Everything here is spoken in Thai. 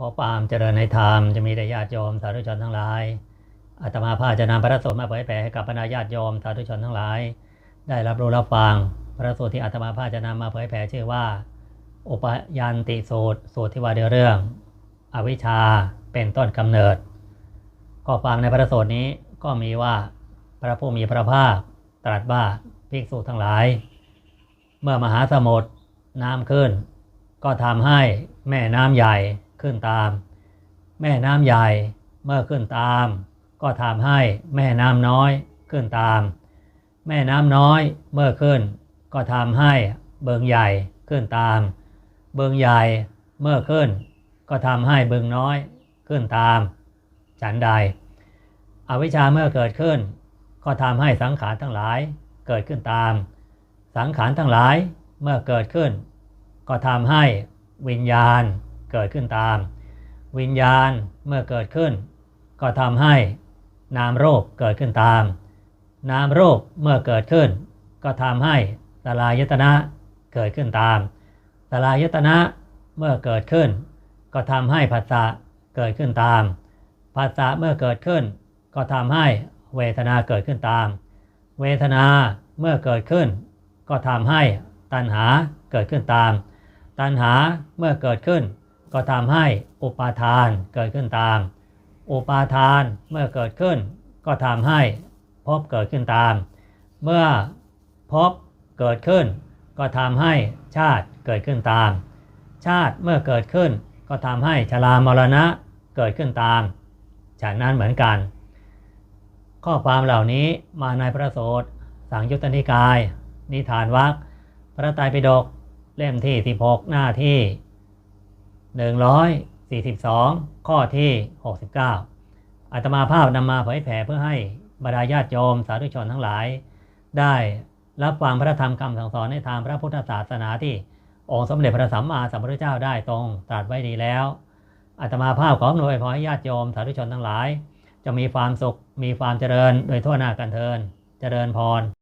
ขอความเจริญในธรรมจะมีแต่ญาติโยมสาธุชนทั้งหลายอาตมาภาพจะนำพระสูตรมาเผยแผ่ให้กับบรรดาญาติโยมสาธุชนทั้งหลาย ได้รับรู้รับฟังพระสูตรที่อาตมาภาพจะนำมาเผยแผ่ชื่อว่า อุปยันติสูตรสูตรที่ว่าด้วยเรื่อง อวิชชาเป็นต้นกำเนิดข้อความในพระสูตรนี้ก็มีว่าพระผู้มีพระภาคตรัสว่าภิกษุทั้งหลาย เมื่อมหาสมุทรน้ำขึ้น ก็ทำให้แม่น้ำใหญ่ ขึ้นตาม แม่น้ำใหญ่เมื่อขึ้นตาม ก็ทำให้แม่น้ำน้อยขึ้นตาม แม่น้ำน้อยเมื่อขึ้น ก็ทำให้เบิงใหญ่ขึ้นตาม เบิงใหญ่เมื่อขึ้น ก็ทำให้เบิงน้อยขึ้นตาม ฉันใด อวิชชาเมื่อเกิดขึ้น ก็ทำให้สังขารทั้งหลายเกิดขึ้นตาม สังขารทั้งหลายเมื่อเกิดขึ้น ก็ทำให้วิญญาณ เกิดขึ้นตาม วิญญาณเมื่อเกิดขึ้น ก็ทำให้นามรูปเกิดขึ้นตาม นามรูปเมื่อเกิดขึ้น ก็ทำให้ตลายตนะเกิดขึ้นตามตลายตนะเมื่อเกิดขึ้น ก็ทำให้ผัสสะเกิดขึ้นตามผัสสะเมื่อเกิดขึ้น ก็ทำให้เวทนาเกิดขึ้นตาม เวทนาเมื่อเกิดขึ้น ก็ทำให้ตัณหาเกิดขึ้นตาม ตัณหาเมื่อเกิดขึ้น ก็ทำให้อุปาทานเกิดขึ้นตาม อุปาทานเมื่อเกิดขึ้น ก็ทำให้ภพเกิดขึ้นตาม เมื่อภพเกิดขึ้น ก็ทำให้ชาติเกิดขึ้นตาม ชาติเมื่อเกิดขึ้น ก็ทำให้ชรามรณะเกิดขึ้นตามฉะนั้นเหมือนกัน ข้อความเหล่านี้มาในพระโสตสังยุตติกาย นิทานวักพระไตรปิฎกเล่มที่ 16 หน้าที่ 142 ข้อที่ 69 อาตมาภาพนำมาเผยแผ่เพื่อให้บรรดาญาติโยมสาธุชนทั้งหลาย ได้รับฟังพระธรรมคำสั่งสอนในทางพระพุทธศาสนาที่องค์สมเด็จพระสัมมาสัมพุทธเจ้าได้ทรงตรัสไว้ดีแล้วอาตมาภาพขออำนวยขอให้ญาติโยมสาธุชนทั้งหลาย จะมีความสุขมีความเจริญโดยทั่วหน้ากันเทินเจริญพร